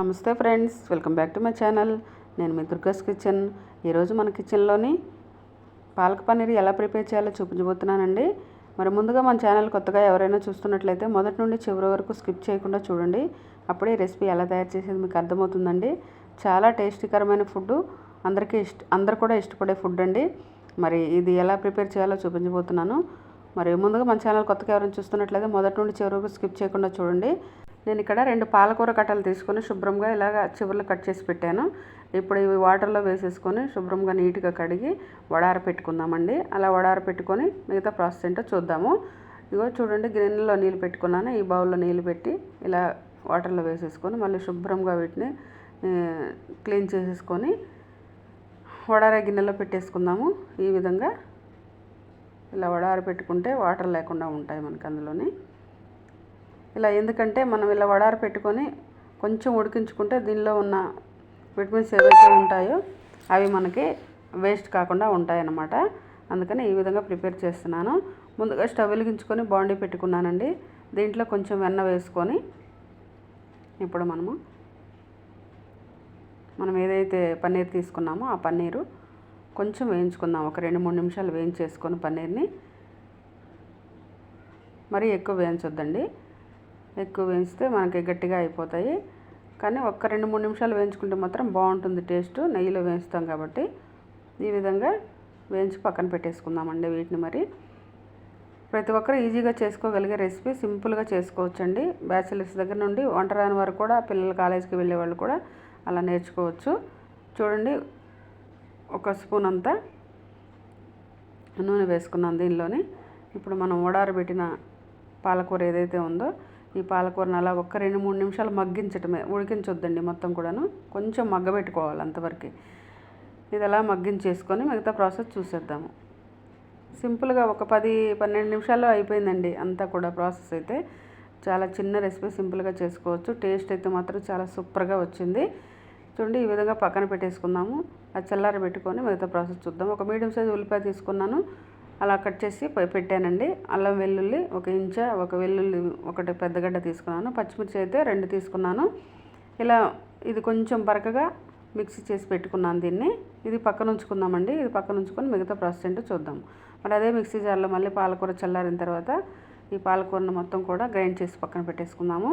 నమస్తే friends welcome back to my channel. నేను మీ దుర్గాస్ కిచెన్. ఈరోజు మన కిచెన్లోని పాలక పన్నీర్ ఎలా ప్రిపేర్ చేయాలో చూపించబోతున్నానండి. మరి ముందుగా మన ఛానల్ కొత్తగా ఎవరైనా చూస్తున్నట్లయితే మొదటి నుండి చివరి వరకు స్కిప్ చేయకుండా చూడండి. అప్పుడే రెసిపీ ఎలా తయారు చేసేది మీకు అర్థమవుతుందండి. చాలా టేస్టీకరమైన ఫుడ్. అందరికీ ఇష్ట అందరు కూడా ఇష్టపడే ఫుడ్ అండి. మరి ఇది ఎలా ప్రిపేర్ చేయాలో చూపించబోతున్నాను. మరి ముందుగా మన ఛానల్ కొత్తగా ఎవరైనా చూస్తున్నట్లయితే మొదటి నుండి చివరి వరకు స్కిప్ చేయకుండా చూడండి. నేను ఇక్కడ రెండు పాలకూర కట్టలు తీసుకొని శుభ్రంగా ఇలాగ చివర్లు కట్ చేసి పెట్టాను. ఇప్పుడు ఇవి వాటర్లో వేసేసుకొని శుభ్రంగా నీట్గా కడిగి వడార పెట్టుకుందామండి. అలా వడార పెట్టుకొని మిగతా ప్రాసెస్ ఏంటో చూద్దాము. ఇగో చూడండి గిన్నెలో నీళ్ళు పెట్టుకున్నాను. ఈ బౌల్లో నీళ్ళు పెట్టి ఇలా వాటర్లో వేసేసుకొని మళ్ళీ శుభ్రంగా వీటిని క్లీన్ చేసేసుకొని వడార గిన్నెలో పెట్టేసుకుందాము. ఈ విధంగా ఇలా వడార పెట్టుకుంటే వాటర్ లేకుండా ఉంటాయి మనకి అందులోని. ఇలా ఎందుకంటే మనం ఇలా వడారు పెట్టుకొని కొంచెం ఉడికించుకుంటే దీనిలో ఉన్న విటమిన్స్ ఏవైతే ఉంటాయో అవి మనకి వేస్ట్ కాకుండా ఉంటాయన్నమాట. అందుకని ఈ విధంగా ప్రిపేర్ చేస్తున్నాను. ముందుగా స్టవ్ వెలిగించుకొని బాండీ పెట్టుకున్నానండి. దీంట్లో కొంచెం వెన్న వేసుకొని ఇప్పుడు మనము మనం ఏదైతే పన్నీర్ తీసుకున్నామో ఆ పన్నీరు కొంచెం వేయించుకుందాం. ఒక రెండు మూడు నిమిషాలు వేయించేసుకొని పన్నీర్ని మరీ ఎక్కువ వేయించొద్దండి. ఎక్కువ వేయిస్తే మనకి గట్టిగా అయిపోతాయి. కానీ ఒక్క రెండు మూడు నిమిషాలు వేయించుకుంటే మాత్రం బాగుంటుంది టేస్ట్. నెయ్యిలో వేయిస్తాం కాబట్టి ఈ విధంగా వేయించి పక్కన పెట్టేసుకుందామండి వీటిని మరి. ప్రతి ఒక్కరు ఈజీగా చేసుకోగలిగే రెసిపీ సింపుల్గా చేసుకోవచ్చండి. బ్యాచిలర్స్ దగ్గర నుండి వంట రాని వారు కూడా పిల్లలు కాలేజీకి వెళ్ళే వాళ్ళు కూడా అలా నేర్చుకోవచ్చు. చూడండి ఒక స్పూన్ అంతా నూనె వేసుకున్నాం దీనిలోని. ఇప్పుడు మనం ఓడారబెట్టిన పాలకూర ఏదైతే ఉందో ఈ పాలకూరను అలా ఒక్క రెండు మూడు నిమిషాలు మగ్గించటమే ఉడికించొద్దండి మొత్తం కూడాను. కొంచెం మగ్గబెట్టుకోవాలి అంతవరకు. ఇది అలా మగ్గించేసుకొని మిగతా ప్రాసెస్ చూసేద్దాము. సింపుల్గా ఒక పది పన్నెండు నిమిషాల్లో అయిపోయిందండి అంతా కూడా ప్రాసెస్ అయితే. చాలా చిన్న రెసిపీ సింపుల్గా చేసుకోవచ్చు. టేస్ట్ అయితే మాత్రం చాలా సూపర్గా వచ్చింది. చూడండి ఈ విధంగా పక్కన పెట్టేసుకుందాము. అది చల్లార పెట్టుకొని మిగతా ప్రాసెస్ చూద్దాం ఒక మీడియం సైజ్ ఉల్లిపాయ తీసుకున్నాను. అలా కట్ చేసి పెట్టానండి. అల్లం వెల్లుల్లి ఒక ఇంచ ఒక వెల్లుల్లి ఒకటి పెద్దగడ్డ తీసుకున్నాను. పచ్చిమిర్చి అయితే రెండు తీసుకున్నాను. ఇలా ఇది కొంచెం బరకగా మిక్సీ చేసి పెట్టుకున్నాను దీన్ని. ఇది పక్కన ఉంచుకుందామండి. ఇది పక్కన ఉంచుకొని మిగతా ప్రాసెస్ ఏంటో చూద్దాం. మరి అదే మిక్సీ జార్లో మళ్ళీ పాలకూర చల్లారిన తర్వాత ఈ పాలకూరను మొత్తం కూడా గ్రైండ్ చేసి పక్కన పెట్టేసుకుందాము.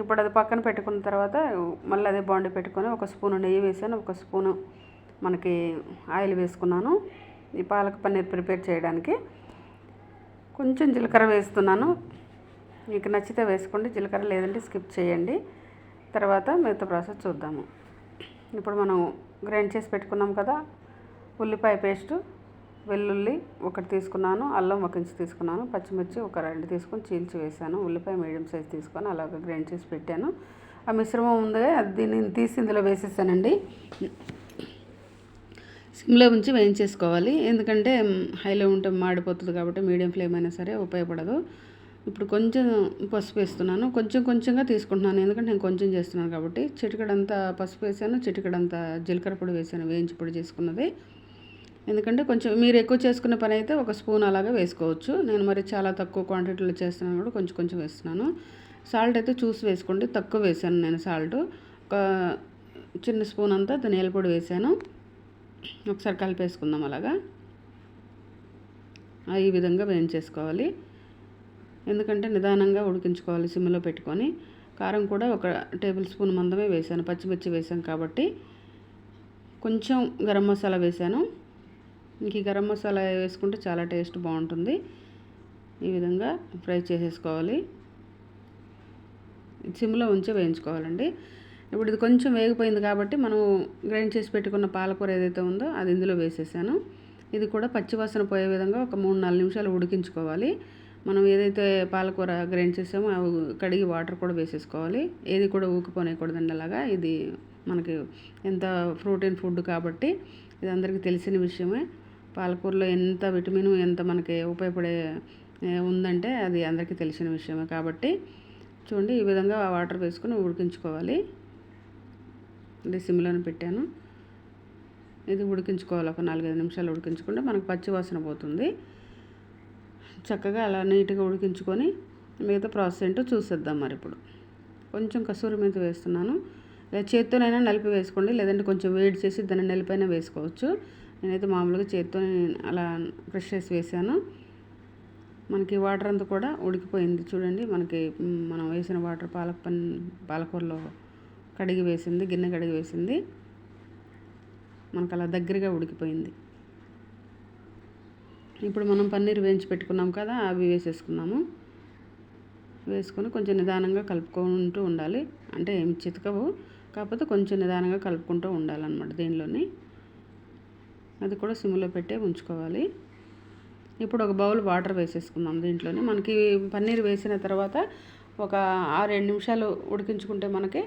ఇప్పుడు అది పక్కన పెట్టుకున్న తర్వాత మళ్ళీ అదే బాండి పెట్టుకొని ఒక స్పూను నెయ్యి వేసాను. ఒక స్పూను మనకి ఆయిల్ వేసుకున్నాను. ఈ పాలక పన్నీర్ ప్రిపేర్ చేయడానికి కొంచెం జీలకర్ర వేస్తున్నాను. మీకు నచ్చితే వేసుకోండి జీలకర్ర లేదంటే స్కిప్ చేయండి. తర్వాత మిగతా ప్రాసెస్ చూద్దాము. ఇప్పుడు మనం గ్రైండ్ చేసి పెట్టుకున్నాం కదా ఉల్లిపాయ పేస్టు వెల్లుల్లి ఒకటి తీసుకున్నాను అల్లం ఒక ఇంచు తీసుకున్నాను పచ్చిమిర్చి ఒక రెండు తీసుకొని చీల్చి వేసాను ఉల్లిపాయ మీడియం సైజ్ తీసుకొని అలాగ గ్రైండ్ చేసి పెట్టాను. ఆ మిశ్రమం ఉంది అది దీన్ని తీసి ఇందులో వేసేసానండి. సిమ్లో ఉంచి వేయించేసుకోవాలి. ఎందుకంటే హైలో ఉంటే మాడిపోతుంది కాబట్టి మీడియం ఫ్లేమ్ అయినా సరే ఉపయోగపడదు. ఇప్పుడు కొంచెం పసుపు వేస్తున్నాను. కొంచెం కొంచెంగా తీసుకుంటున్నాను. ఎందుకంటే నేను కొంచెం చేస్తున్నాను కాబట్టి. చిటికడంతా పసుపు వేసాను. చిటికడంతా జీలకర్ర పొడి వేసాను. వేయించి పొడి చేసుకున్నది. ఎందుకంటే కొంచెం మీరు ఎక్కువ చేసుకునే పని అయితే ఒక స్పూన్ అలాగా వేసుకోవచ్చు. నేను మరి చాలా తక్కువ క్వాంటిటీలో చేస్తున్నాను కూడా కొంచెం కొంచెం వేస్తున్నాను. సాల్ట్ అయితే చూసి వేసుకోండి. తక్కువ వేసాను నేను సాల్ట్. ఒక చిన్న స్పూన్ అంతా ధనియాల పొడి వేసాను. ఒకసారి కలిపేసుకుందాం అలాగా. ఈ విధంగా వేయించేసుకోవాలి. ఎందుకంటే నిదానంగా ఉడికించుకోవాలి సిమ్లో పెట్టుకొని. కారం కూడా ఒక టేబుల్ స్పూన్ మందమే వేసాను. పచ్చిమిర్చి వేసాను కాబట్టి కొంచెం గరం మసాలా వేసాను. ఇంక ఈ గరం మసాలా వేసుకుంటే చాలా టేస్ట్ బాగుంటుంది. ఈ విధంగా ఫ్రై చేసేసుకోవాలి. సిమ్లో ఉంచి వేయించుకోవాలండి. ఇప్పుడు ఇది కొంచెం వేగిపోయింది కాబట్టి మనం గ్రైండ్ చేసి పెట్టుకున్న పాలకూర ఏదైతే ఉందో అది ఇందులో వేసేసాను. ఇది కూడా పచ్చివాసన పోయే విధంగా ఒక మూడు నాలుగు నిమిషాలు ఉడికించుకోవాలి. మనం ఏదైతే పాలకూర గ్రైండ్ చేసామో అవి కడిగి వాటర్ కూడా వేసేసుకోవాలి. ఏది కూడా ఊకిపోనేయకూడదండి అలాగా. ఇది మనకి ఎంత ప్రోటీన్ ఫుడ్ కాబట్టి ఇది అందరికీ తెలిసిన విషయమే. పాలకూరలో ఎంత విటమిన్ ఎంత మనకి ఉపయోగపడే ఉందంటే అది అందరికీ తెలిసిన విషయమే కాబట్టి చూడండి ఈ విధంగా వాటర్ వేసుకొని ఉడికించుకోవాలి. ఇది సిమ్లోనే పెట్టాను. ఇది ఉడికించుకోవాలి. ఒక నాలుగైదు నిమిషాలు ఉడికించుకుంటే మనకు పచ్చి వాసన పోతుంది. చక్కగా అలా నీట్గా ఉడికించుకొని మిగతా ప్రాసెస్ ఏంటో చూసేద్దాం మరి ఇప్పుడు. కొంచెం కసూరి మీద వేస్తున్నాను. లేదా చేత్తోనైనా నలిపి వేసుకోండి. లేదంటే కొంచెం వేడి చేసి దాన్ని నలిపైనా వేసుకోవచ్చు. నేనైతే మామూలుగా చేత్తో అలా క్రష్ చేసి వేసాను మనకి వాటర్ అంతా కూడా ఉడికిపోయింది. చూడండి మనకి మనం వేసిన వాటర్ పాలక పన్ పాలకూరలో కడిగి వేసింది గిన్నె కడిగి వేసింది. మనకు అలా దగ్గరగా ఉడికిపోయింది. ఇప్పుడు మనం పన్నీర్ వేయించి పెట్టుకున్నాం కదా అవి వేసేసుకున్నాము. వేసుకొని కొంచెం నిదానంగా కలుపుకుంటూ ఉండాలి. అంటే ఏం చితకవు కాకపోతే కొంచెం నిదానంగా కలుపుకుంటూ ఉండాలన్నమాట దీనిలోని. అది కూడా సిమ్లో పెట్టే ఉంచుకోవాలి. ఇప్పుడు ఒక బౌల్ వాటర్ వేసేసుకుందాం దీంట్లోనే. మనకి పన్నీర్ వేసిన తర్వాత ఒక ఆరేడు నిమిషాలు ఉడికించుకుంటే మనకి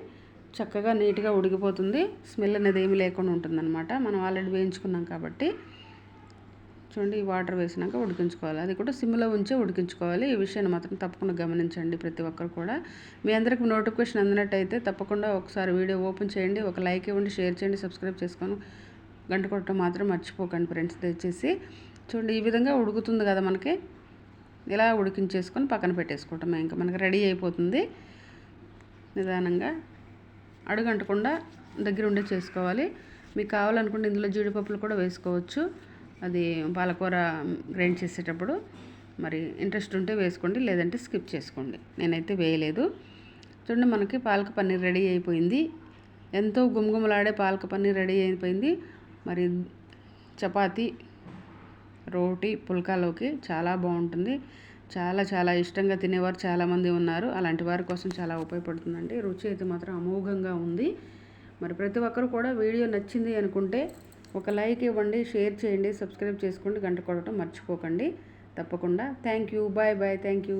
చక్కగా నీట్గా ఉడికిపోతుంది. స్మెల్ అనేది ఏమీ లేకుండా ఉంటుందన్నమాట. మనం ఆల్రెడీ వేయించుకున్నాం కాబట్టి. చూడండి ఈ వాటర్ వేసినాక ఉడికించుకోవాలి. అది కూడా సిమ్లో ఉంచే ఉడికించుకోవాలి. ఈ విషయాన్ని మాత్రం తప్పకుండా గమనించండి ప్రతి ఒక్కరు కూడా. మీ అందరికి నోటిఫికేషన్ అందినట్టయితే తప్పకుండా ఒకసారి వీడియో ఓపెన్ చేయండి. ఒక లైక్ ఇవ్వండి షేర్ చేయండి సబ్స్క్రైబ్ చేసుకొని గంట కొట్టడం మాత్రం మర్చిపోకండి ఫ్రెండ్స్ దయచేసి. చూడండి ఈ విధంగా ఉడుకుతుంది కదా మనకి. ఇలా ఉడికించేసుకొని పక్కన పెట్టేసుకోవటం ఇంకా మనకి రెడీ అయిపోతుంది. నిదానంగా అడుగంటకుండా దగ్గర ఉండే చేసుకోవాలి. మీకు కావాలనుకుంటే ఇందులో జీడిపప్పులు కూడా వేసుకోవచ్చు. అది పాలకూర గ్రైండ్ చేసేటప్పుడు మరి ఇంట్రెస్ట్ ఉంటే వేసుకోండి లేదంటే స్కిప్ చేసుకోండి. నేనైతే వేయలేదు. చూడండి మనకి పాలక పన్నీర్ రెడీ అయిపోయింది. ఎంతో గుమగుమలాడే పాలక పన్నీర్ రెడీ అయిపోయింది. మరి చపాతి రోటీ పుల్కాలోకి చాలా బాగుంటుంది. చాలా చాలా ఇష్టంగా తినేవారు చాలామంది ఉన్నారు. అలాంటి వారి కోసం చాలా ఉపయోగపడుతుందండి. రుచి అయితే మాత్రం అమోఘంగా ఉంది. మరి ప్రతి ఒక్కరు కూడా వీడియో నచ్చింది అనుకుంటే ఒక లైక్ ఇవ్వండి షేర్ చేయండి సబ్స్క్రైబ్ చేసుకోండి గంట కొట్టడం మర్చిపోకండి. తప్పకుండా. Thank you. Bye bye. Thank you.